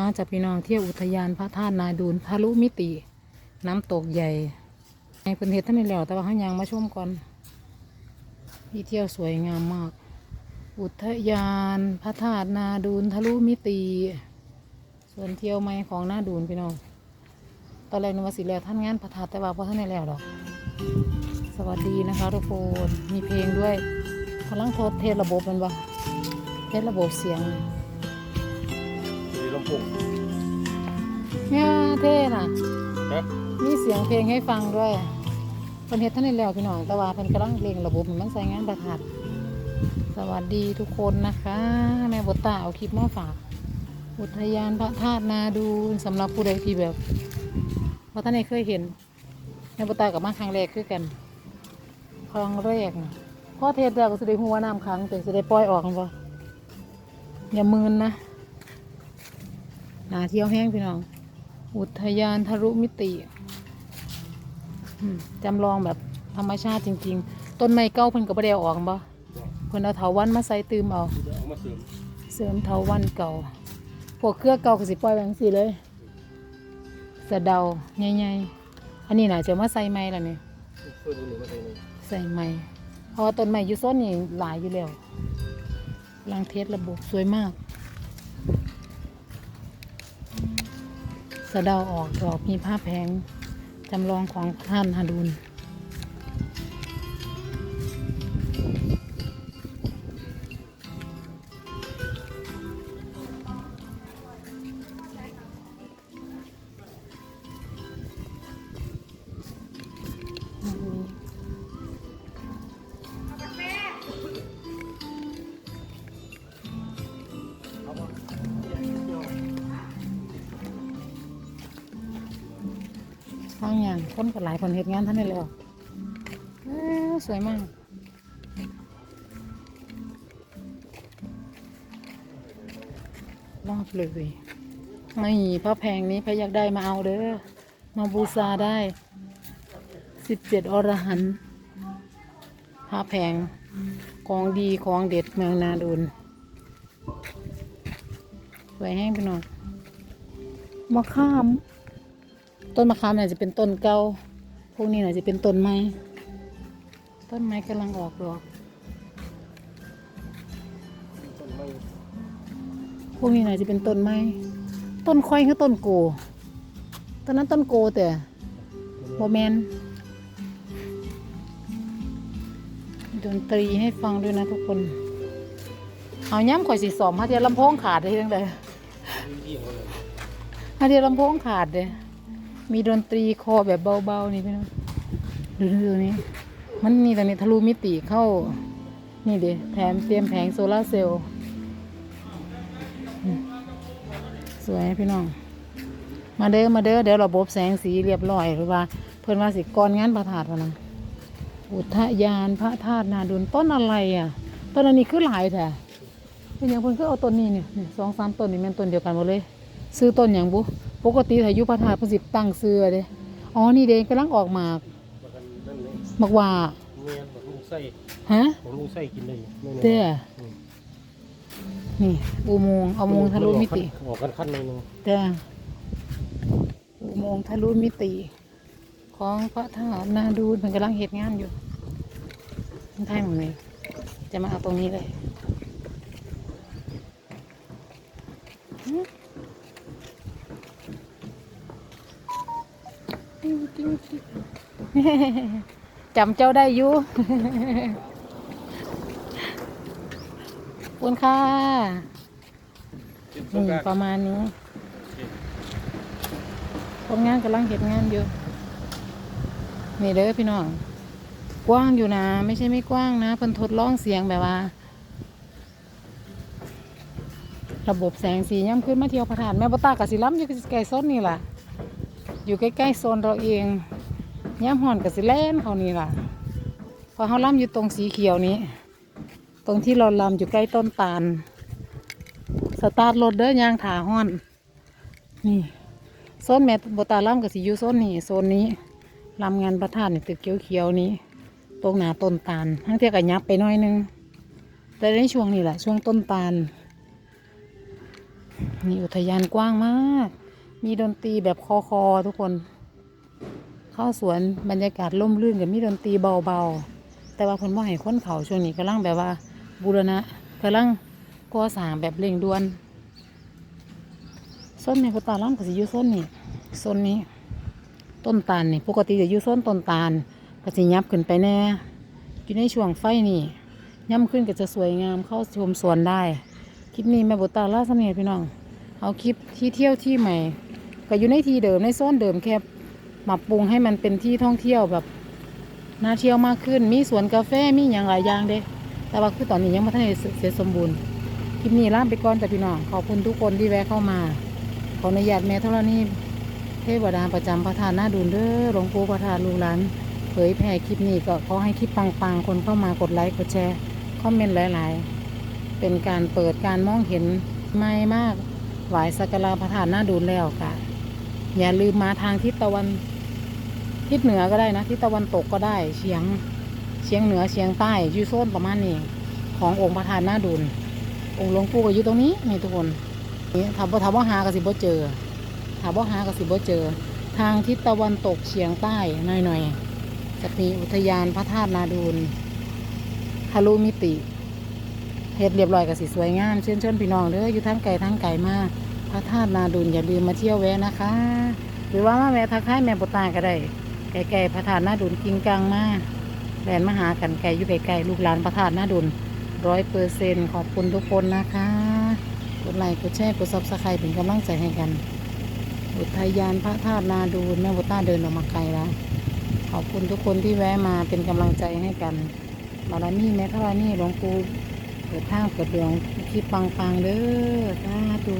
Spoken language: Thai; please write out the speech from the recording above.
มาจากพี่น้องเที่ยวอุทยานพระธาตุนาดูนทะลุมิติ น้ำตกใหญ่ในพื้นที่ท่านนี่แล้วแต่ว่าเขางยังมาชมก่อนที่เที่ยวสวยงามมาก อุทยานพระธาตุนาดูนทะลุมิติ ส่วนเที่ยวใหม่ของนาดูนพี่น้องตอนแรกนึกว่าสิแล้วท่านงานพระธาตุแต่ว่าพอท่านได้แล้วดอกสวัสดีนะคะทุกคนมีเพลงด้วยกำลังโทษเทสระบบมันบ่เทสระบบเสียง ลำโพงเนี่ยเท่น่ะฮะมีเสียงเพลงให้ฟังด้วยเพิ่นเฮ็ดท่านนี่แล้วพี่น้องแต่ว่าเพิ่นกำลังเร่งระบบให้มันใส่งานประทัดสวัสดีทุกคนนะคะ แม่บตาเอาคลิปมาฝาก อุทยานพระธาตุนาดูนสำหรับผู้ใดที่แบบว่าท่านไหนเคยเห็น แม่บตากับมาครั้งแรกคือกันครั้งแรกน่ะพอเทศแล้วก็สิได้หัวาน้ำขังแต่สิได้ปล่อยออกกันบ่อย่ามืนนะ นาเที่ยวแห้งพี่น้อง อุทยานทะลุมิติจำลองแบบธรรมชาติจริง ๆ ต้นไม้เก้าเพิ่นก็บ่ได้เอาออกบ่เพิ่นเอาเถาวันมาใส่ตืมเอาเสริมเถาวันเก่า พวกเครือเก่าก็สิปล่อยไว้จังซี่เลยสะเดาใหญ่ๆอันนี้น่าจะมาใส่ไม้แล้วนี่ใส่ในใส่ไม้เพราะว่าต้นไม้อยู่โซนนี่หลายอยู่แล้วลังเทสระบบสวยมาก สะเดาออกดอกมีผ้าแพงจำลองของท่านฮารุนางอย่างคนก็หลายคนเหตุงานท่านได้แล้วเอ้อสวยมาก รอบเลยนี่พระแพงนี้พระอยากได้มาเอาเด้อ มาบูชาได้สิบเจ็ดอรหันพระแพงของดีของเด็ดเมืองนาดูนสวยแห้งไปหน่อยมะขาม ต้นมะขามเนี่ยจะเป็นต้นเก่าพวกนี้เนี่ยจะเป็นต้นไม้ต้นไม้กำลังออกดอกพวกนี้น่าจะเป็นต้นไม้ต้นค่อยคือต้นโกต้นนั้นต้นโกแต่โบแมนดนตรีให้ฟังด้วยนะทุกคน เอาย้ำข่อยสีสอมฮาเทียลำโพงขาดได้ยังไงยี่ห้ออะไรฮาเทียลำโพงขาดเลย มีดนตรีคอแบบเบาๆนี่พี่น้องดูดูนี่มันมีแต่นี่ทะลุมิติเข้า นี่เดแถมเตรียมแผงโซลาร์เซลล์สวยพี่น้อง มาเด้อมาเด้อเดี๋ยวเระบบแสงสีเรียบร้อยหรือว่า เพื่อนว่าสิก่อนงานประถาดวะนะอุทยานพระธาตุนาดุลต้นอะไรอะต้นอันนี้คือหลายแท้เป็นอย่างเพิ่นคือเอาต้นนี้เนี่ยเนี่ยสองสามต้นนี่แม่นต้นเดียวกันหมดเลย ซื้อต้นอย่างบุ ปกติถ้าอยู่พระธาตุเพิ่นสิตั้งซื้อเด้อ๋อนี่เด้กำลังออกหมากประกันนั่นเลยมักว่าเมียนบอกลุงไส้ฮะบอกลุงไส้กินได้ไม่แน่เด้อนี่ อุโมงค์เอาอุโมงค์ทะลุมิติ ออกกันขั้นในนึงจ้าอุโมงค์ทะลุมิติ ของพระธาตุนาดูนมันกำลังเหตุงานอยู่ท่านหมดเลยจะมาเอาตรงนี้เลย ติ๊งติ๊งติ๊งจำเจ้าได้อยู่ขอบคุณค่ะนี่ประมาณนี้คนงานกำลังเห็นงานอยู่นี่เด้อพี่น้อง กว้างอยู่นะ ไม่ใช่ไม่กว้างนะเพิ่นทดลองเสียงแบบว่า ระบบแสงสีย่ำขึ้นมาเที่ยวพระธาตุแม่ปตากกับสิล้ำอยู่ใกล้ๆโซนนี่ล่ะ อยู่ใกล้ๆโซนเราเองย่ำห่อนกับสิแล่นเขานี่ล่ะ พอเขาล้ำอยู่ตรงสีเขียวนี้ ตรงที่เราล้ำอยู่ใกล้ต้นตาล สตาร์ทรถเด้อยางถาห้อน นี่โซนแม่บตาล่ำกับสิยูโซนนี้โซนนี้ลำงานประธานในตึกเขียวๆนี้ ตรงหนาต้นตาลทั้งเที่ยกับยับไปน่อยนึง แต่ในช่วงนี้แหละช่วงต้นตาลนี่อุทยานกว้างมาก มีดนตรีแบบคอคอทุกคน เข้าสวนบรรยากาศร่มรื่นกับมีดนตรีเบาๆ แต่ว่าเพิ่นบ่ให้คนเขาช่วงนี้กำลังแบบว่าบูรณะกำลังก่อสร้างแบบเร่งด่วนส้นในพุตาล่างก็สิอยู่ส้นนี่ส้นนี้ ต้นตาลนี่ปกติจะอยู่ส้นต้นตาลก็สิยับขึ้นไปแน่อยู่ในช่วงไฟนี่ย่ำขึ้นก็จะสวยงามเข้าชมสวนได้ คลิปนี้แม่บุตาล่าเสน่ห์พี่น้อง เอาคลิปที่เที่ยวที่ใหม่ ก็อยู่ในที่เดิมในโซนเดิมแค่ปรับปรุงให้มันเป็นที่ท่องเที่ยวแบบน่าเที่ยวมากขึ้น มีสวนกาแฟมีอย่างหลายอย่างเด้ แต่ว่าคือตอนนี้ยังไม่ทันได้เสร็จสมบูรณ์คลิปนี้ลาไปก่อนแต่พี่น้องขอบคุณทุกคนที่แวะเข้ามา ขออนุญาตแม่ธรณีเทวดาประจำประธานหน้าดูนเด้อหลวงปู่ประธานลูกหลานเผยแผ่คลิปนี้ก็ขอให้คลิปปังๆ คนเข้ามากดไลค์กดแชร์คอมเมนต์หลาย ๆ เป็นการเปิดการมองเห็นไม่มากไหวายสักการะพระธาตุหน้าดูนแล้วค่ะ อย่าลืมมาทางทิศตะวันทิศเหนือก็ได้นะทิศตะวันตกก็ได้เฉียงเฉียงเหนือเฉียงใต้ยูโซนประมาณนี้ ขององค์พระธาตุหน้าดูนองค์หลวงปู่ก็อยู่ตรงนี้นี่ทุกคนนี่ถามว่าถามว่าหากสิบ่เจอถามว่าหากระสิบ่เจอ ทางทิศตะวันตกเฉียงใต้หน่อยๆจะมีอุทยานพระธาตุนาดูนทะลุมิติเฮ็ดเรียบร้อยกับสีสวยงามเชิญชวนพี่น้องเด้ออยู่ทั้งไก่ทั้งไก่มาพ ระธาตุนาดุลอย่าลืมมาเที่ยวแวะนะคะ หรือว่ามาแวะทักทายแม่ปุตาก็ได้ไก่ไก่พระธาตุนาดุลกิงกังมาแลนมาหากันไก่อยู่ไก่ไก่ลูกหลานพระธาตุนาดุลร้อยเปอร์เซ็นขอบคุณทุกคนนะคะกดไลค์กดแชร์กดซับสไครต์เป็นกำลังใจให้กันอุทยานพระธาตุนาดูลแม่บุตาเดินออกมาไกลแล้ว ขอบคุณทุกคนที่แวะมาเป็นกำลังใจให้กันบารมีแม่ธรณีหลวงปู่เปิดทางเปิดดวงที่ปังๆเด้อสาธุ